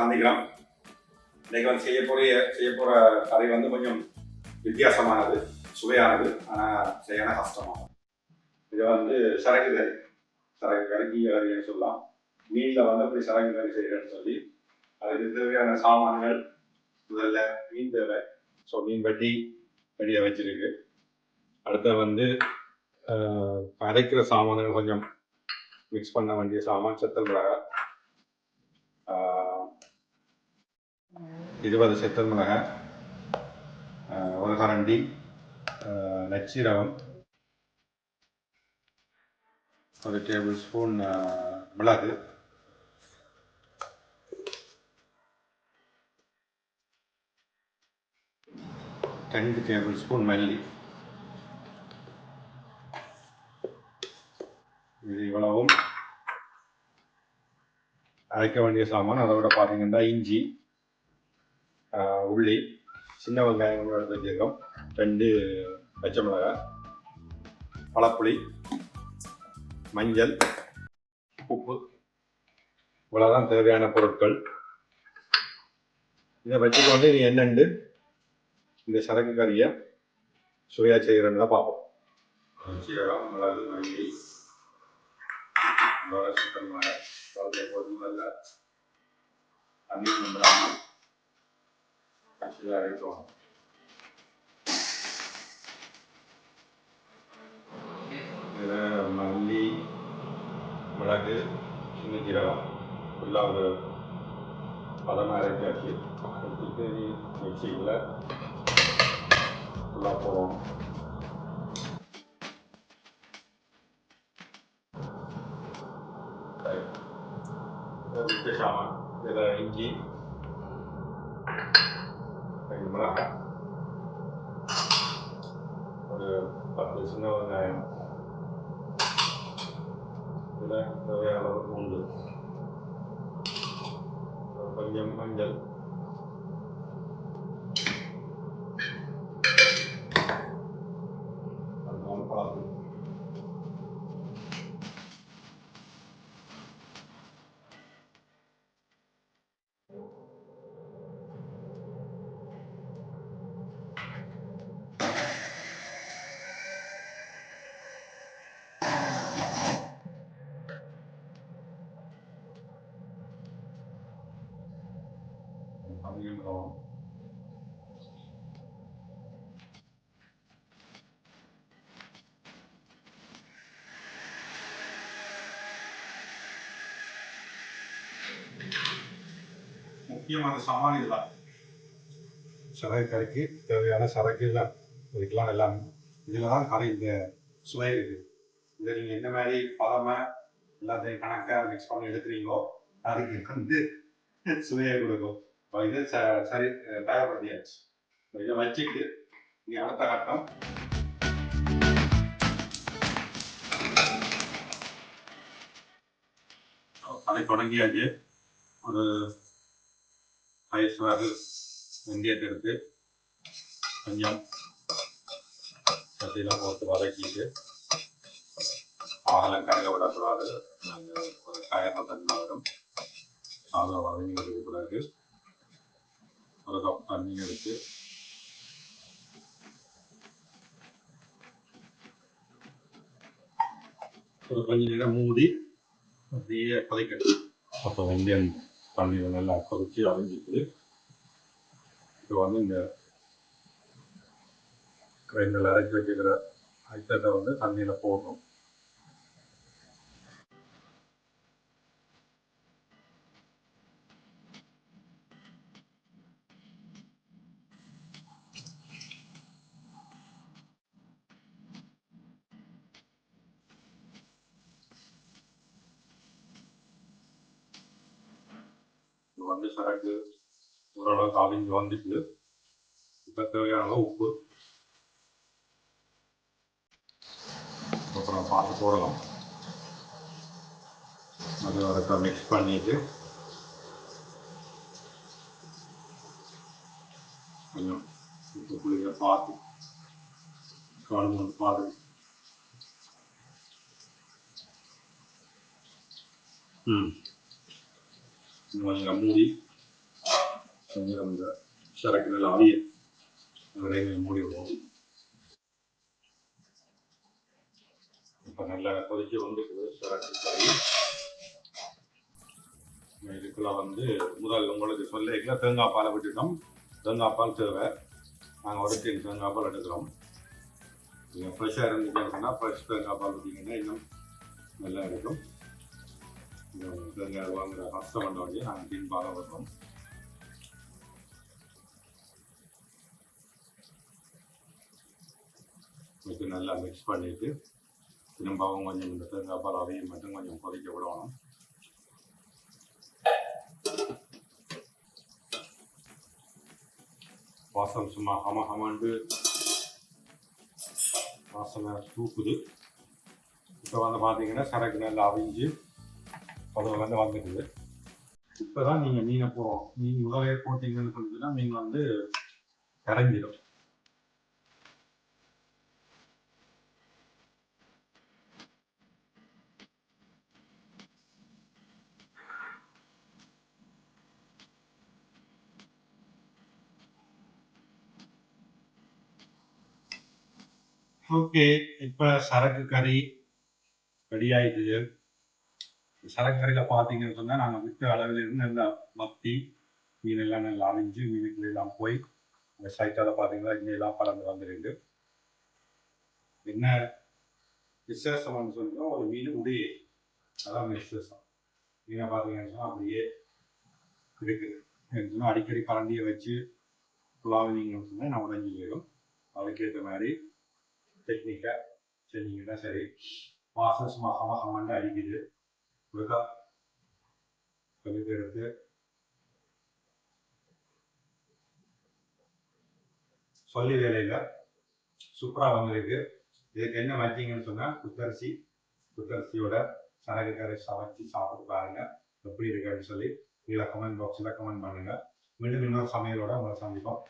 சந்திக்கிறோம். இன்னைக்கு வந்து செய்ய போகிற செய்ய போகிற கதை வந்து கொஞ்சம் வித்தியாசமானது சுவையானது. ஆனால் செய்யண கஷ்டமானது இது வந்து சரக்கு கறி. சரக்கு கறி கீ கறின்னு சொல்லலாம். மீனில் வந்து அப்படி சரக்கு கறி செய்கிறேன்னு சொல்லி அதுக்கு தேவையான சாமான்கள் முதல்ல மீன் தேவை. ஸோ மீன் வெட்டி ரெடியாக வச்சிருக்கு. அடுத்த வந்து அரைக்கிற சாமான்கள் கொஞ்சம் மிக்ஸ் பண்ண வேண்டிய சாமான் செத்தல் மிளகாய் இருபது செத்தல் மிளகாய் ஒரு கரண்டி நச்சீரகம் ஒரு டேபிள் ஸ்பூன் மிளகு. ரெண்டு டேபிள் ஸ்பூன் மல்லி. இது இவ்வளவும். அரைக்க வேண்டிய சாமான் அதோட பார்த்தீங்கன்னா இஞ்சி. உள்ளி சின்ன வெங்காயம் கூட ரெண்டு பச்சை மிளகாய் பழப்புளி மஞ்சள் உப்பு. இவ்வளோதான் தேவையான பொருட்கள். இதை வச்சுக்கொண்டு வந்து இது என்னண்டு? இந்த சரக்கு கறியை சுவையாக செய்கிறேன்னு தான் பார்ப்போம். சீரகம் மிளகு மல்லி அதோட சிக்கன் மிளகாய் குழந்தை போட்டு மல்லி மிளகு சின்ன ஜீரகம் ஃபுல்லாக ஒரு பதமாக அரைச்சாச்சு எடுத்துட்டு மிக்சியில் ஃபுல்லாக போடுவோம் சரி. இதில் இஞ்சி சாமான் இதில் இஞ்சி ரெண்டு மிளகாய் ஒரு பத்து சின்ன வெங்காயம் இதில் தேவையான அளவு பூண்டு கொஞ்சம் மஞ்சள் அதுதான் பார்த்து அப்படின்றோம் முக்கியமான சாமான் இதுதான். சரக்கு கறிக்கு தேவையான சரக்கு எல்லாம் இதுக்கெல்லாம் எல்லாம் இதில் தான் கறி இந்த சுவை இருக்கு இதை நீங்கள் என்ன மாதிரி பதமாக எல்லாத்தையும் கணக்காக மிக்ஸ் பண்ணி எடுக்கிறீங்களோ அதுக்கு வந்து சுவையை கொடுக்கும். இது ச- சரி தயார்படுத்தியாச்சு இதை வச்சுட்டு இங்கே அடுத்த கட்டம் அதை தொடங்கியாச்சு ஒரு ஐஸ் வரு வெந்தயத்தை எடுத்து கொஞ்சம் சட்டியில் போட்டு வதக்கிட்டு ஆகலம் கரைய விடக்கூடாது நாங்கள் ஒரு கயற தன்மை வரும் அதை வதங்கி பிறகு ஒரு கப் தண்ணி எடுத்து. ஒரு கொஞ்ச நேரம் மூடி அப்படியே கொதிக்கணும் அப்போ வெந்தயம் தண்ணியில் நல்லா கொதிச்சு அரைஞ்சிட்டு இது வந்து இந்த கிரைண்டரில் அரைச்சி வச்சுக்கிற ஐட்டத்தை வந்து தண்ணியில் போடணும். வந்து சரக்கு ஓரளவுக்கு அவிஞ்சு வந்துட்டு இப்போ தேவையான அளவு உப்பு. அப்புறம் பார்த்து போடலாம். அது வரைக்கும் மிக்ஸ் பண்ணிட்டு கொஞ்சம் உப்பு புளிய பார்த்து குழம்பு பார்த்து. ம். இன்னும் மூடி கொஞ்சம் இந்த சரக்கு நல்லா அவிய நிறைய மூடி விடுவோம் இப்போ நல்லா கொதிக்க வந்துருக்குது சரக்கு கறி இதுக்குள்ள வந்து முதல் உங்களுக்கு சொல்லிக்கல தேங்காய் பாலை விட்டுட்டோம் தேங்காய் பால் தேவை நாங்கள் ஒரு தேங்காய் பால் எடுக்கிறோம் நீங்கள் ஃப்ரெஷ்ஷாக இருந்துச்சு அப்படின்னா ஃப்ரெஷ் தேங்காய் பால் விட்டிங்கன்னா இன்னும் நல்லா இருக்கும் வாங்குற கஷ்டம் பண்ண நாங்கள் டீம் பாலை கொஞ்சம் நல்லா மிக்ஸ் பண்ணிட்டு திரும்பவும் கொஞ்சம் இந்த தேங்காய் பால் அதையும் மட்டும் கொஞ்சம் கொதிக்க விடணும் வாசம் சும்மா ஹம ஹமண்டு வாசனை தூக்குது இப்போ வந்து பார்த்தீங்கன்னா சரக்கு நல்லா அவிஞ்சு அது வந்து இப்போ தான் நீங்கள் மீனை போகிறோம் நீங்கள் உதவியை போட்டீங்கன்னு சொல்லிட்டுனா மீன் வந்து இறங்கிடும். ஓகே இப்போ சரக்கு கறி ரெடி ஆயிடுது சரக்கு பார்த்தீங்கன்னு சொன்னால் நாங்கள் விட்ட அளவில் இருந்து நல்லா மத்தி மீன் எல்லாம் நல்லா அணிஞ்சு மீனுக்குள்ள எல்லாம் போய் அந்த சைட்டால் பார்த்தீங்கன்னா இங்கே எல்லாம் பறந்து வந்துருக்கு என்ன விசேஷம்னு சொன்னால் ஒரு மீன் உடைய. அதான் விசேஷம். மீனை பார்த்தீங்கன்னு சொன்னால் அப்படியே இருக்குது. எனக்கு சொன்னா அடிக்கடி கரண்டியை வச்சு புலாவினீங்கன்னு சொன்னால் நான் உடஞ்சி போயிடும். அதுக்கேற்ற மாதிரி டெக்னிக்காக செஞ்சீங்கன்னா சரி. வாசம் சும்மா ஹம ஹமாண்டு அடிக்குது. ஒருக்கா கழுத்து எடுத்து. சொல்லி வேலையில். சூப்பராக வந்திருக்கு. இதுக்கு என்ன வச்சிங்கன்னு சொன்னால் குத்தரிசி குத்தரிசியோட சரகு கரை சமைச்சு சாப்பிட்டு பாருங்க. எப்படி இருக்குன்னு சொல்லி கீழே கமெண்ட் பாக்ஸில் கமெண்ட் பண்ணுங்க. மீண்டும் இன்னொரு சமையலோட உங்களை சந்திப்போம்.